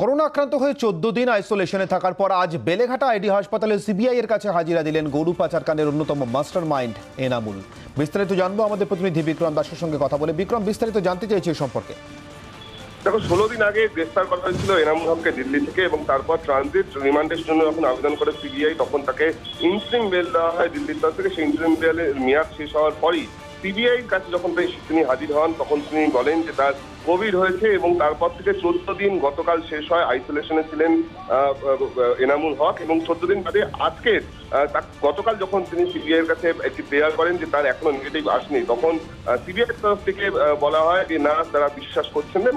Corona আক্রান্ত হয়ে চোদ্দ দিন আইসোলেশনে থাকার পর আজ বেলেঘাটা আইডি হাসপাতালে সিবিআই এর কাছে হাজিরা দিলেন গরু পাচারকাণ্ডের অন্যতম মাস্টার মাইন্ড এনামুল। বিস্তারিত জানব আমাদের প্রতিনিধি বিক্রম দাসের সঙ্গে কথা বলে। বিক্রম, বিস্তারিত জানতে চাইছি সম্পর্কে। দেখো, ষোলো দিন আগে গ্রেফতার করা হয়েছিল এনামুল হককে দিল্লি থেকে এবং তারপর ট্রানজিট রিমান্ডের জন্য যখন আবেদন করে সিবিআই, তখন তাকে ইন্টারিম বেল দেওয়া হয় দিল্লির তরফ থেকে। সেই ইন্টারিম বেলের মেয়াদ শেষ হওয়ার পরই সিবিআই কাছে যখন তিনি হাজির হন, তখন তিনি বলেন যে তার কোভিড হয়েছে এবং তারপর থেকে চোদ্দ দিন গতকাল শেষ হয়, আইসোলেশনে ছিলেন এনামুল হক এবং চোদ্দ দিন বাদে আজকে গতকাল যখন তিনি সিবিআই এর কাছে একটি প্রেয়ার করেন যে তার এখনও নেগেটিভ আসেনি, তখন সিবিআই এর তরফ থেকে বলা হয় যে না, তারা বিশ্বাস করছেন না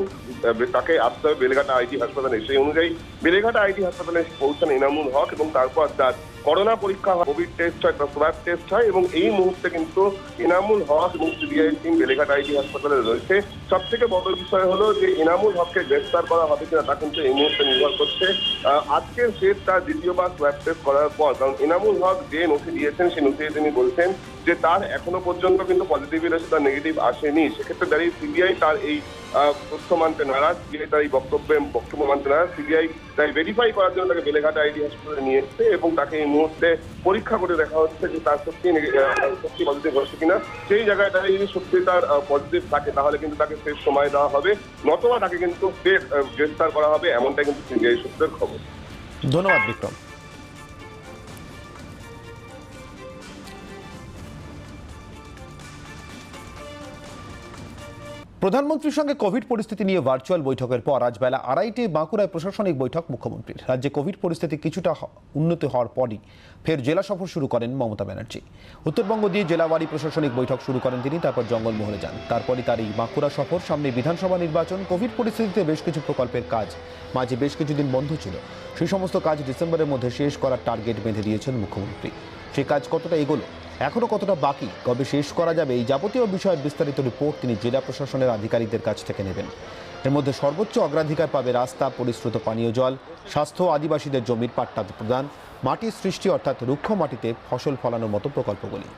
তাকে আসতে হবে বেলেঘাটা আইডি হাসপাতালে। সেই অনুযায়ী বেলেঘাটা আইডি হাসপাতালে পৌঁছান এনামুল হক এবং তারপর তার করোনা পরীক্ষা হয় কোভিড টেস্ট হয় সোয়াব টেস্ট হয় এবং এই মুহূর্তে কিন্তু এনামুল হক এবং সিবিআই টিম বেলেঘাট আইডি হাসপাতালে রয়েছে। সব থেকে বড় বিষয় হলো যে এনামুল হককে গ্রেফতার করা হবে কিনা তা কিন্তু এই মুহূর্তে নির্ভর করছে। আজকের শেষ তার দ্বিতীয়বার সোয়াব টেস্ট করার পর, কারণ এনামুল হক যে নথি দিয়েছেন, সেই নথিতে তিনি বলছেন যে তার এখনও পর্যন্ত কিন্তু পজিটিভ এসে তার নেগেটিভ আসেনি, সেক্ষেত্রে দাঁড়িয়ে সিবিআই তার এই তথ্য মানতে নারাজ। সিবিআই তার এই বক্তব্যে, বক্তব্য মানতে নারাজ। সিবিআই তাই ভেরিফাই করার জন্য তাকে বেলেঘাটা আইডি হাসপাতালে নিয়ে এসছে এবং তাকে এই মুহূর্তে পরীক্ষা করে দেখা হচ্ছে যে তার সত্যি সত্যি পজিটিভ হচ্ছে কিনা। সেই জায়গায় দাঁড়িয়ে যদি সত্যি তার পজিটিভ থাকে, তাহলে কিন্তু তাকে শেষ সময় দেওয়া হবে। নতবা তাকে কিন্তু গ্রেফতার করা হবে, এমনটাই কিন্তু সিবিআই সূত্রের খবর। ধন্যবাদ, বিক্রম। প্রধানমন্ত্রীর সঙ্গে কোভিড পরিস্থিতি নিয়ে ভার্চুয়াল বৈঠকের পর আজ বেলা আড়াইটে বাঁকুড়ায় প্রশাসনিক বৈঠক মুখ্যমন্ত্রীর। রাজ্যে কোভিড পরিস্থিতি কিছুটা উন্নতি হওয়ার পরই ফের জেলা সফর শুরু করেন মমতা ব্যানার্জি। উত্তরবঙ্গ দিয়ে জেলাবাড়ি প্রশাসনিক বৈঠক শুরু করেন তিনি, তারপর জঙ্গলমহলে যান। তারপরই তার এই বাঁকুড়া সফর, সামনে বিধানসভা নির্বাচন, কোভিড পরিস্থিতিতে বেশ কিছু প্রকল্পের কাজ মাঝে বেশ কিছুদিন বন্ধ ছিল। সেই সমস্ত কাজ ডিসেম্বরের মধ্যে শেষ করার টার্গেট বেঁধে দিয়েছেন মুখ্যমন্ত্রী। সেই কাজ কতটা এগোলো এখনও কতটা বাকি? কবে শেষ করা যাবে? এই যাবতীয় বিষয়ের বিস্তারিত রিপোর্ট তিনি জেলা প্রশাসনের আধিকারিকদের কাছ থেকে নেবেন। এর মধ্যে সর্বোচ্চ অগ্রাধিকার পাবে রাস্তা, পরিশ্রুত পানীয় জল, স্বাস্থ্য আদিবাসীদের জমির পাট্টা প্রদান, মাটির সৃষ্টি অর্থাৎ রুক্ষ মাটিতে ফসল ফলানোর মতো প্রকল্পগুলি।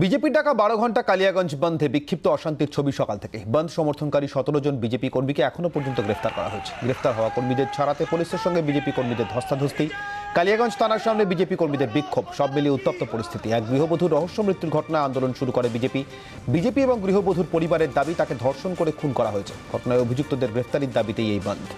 বিজেপির ডাকা বারো ঘণ্টা কালিয়াগঞ্জ বন্ধে বিক্ষিপ্ত অশান্তির ছবি সকাল থেকে বন্ধ সমর্থনকারী সতেরো জন বিজেপি কর্মীকে এখনও পর্যন্ত গ্রেফতার করা হয়েছে। গ্রেফতার হওয়া কর্মীদের ছাড়াতে পুলিশের সঙ্গে বিজেপি কর্মীদের ধস্তাধস্তি, কালিয়াগঞ্জ থানার সামনে বিজেপি কর্মীদের বিক্ষোভ, সব মিলিয়ে উত্তপ্ত পরিস্থিতি। এক গৃহবধূর রহস্য মৃত্যুর ঘটনায় আন্দোলন শুরু করে বিজেপি। বিজেপি এবং গৃহবধূর পরিবারের দাবি তাকে ধর্ষণ করে খুন করা হয়েছে। ঘটনায় অভিযুক্তদের গ্রেফতারির দাবিতেই এই বন্ধ।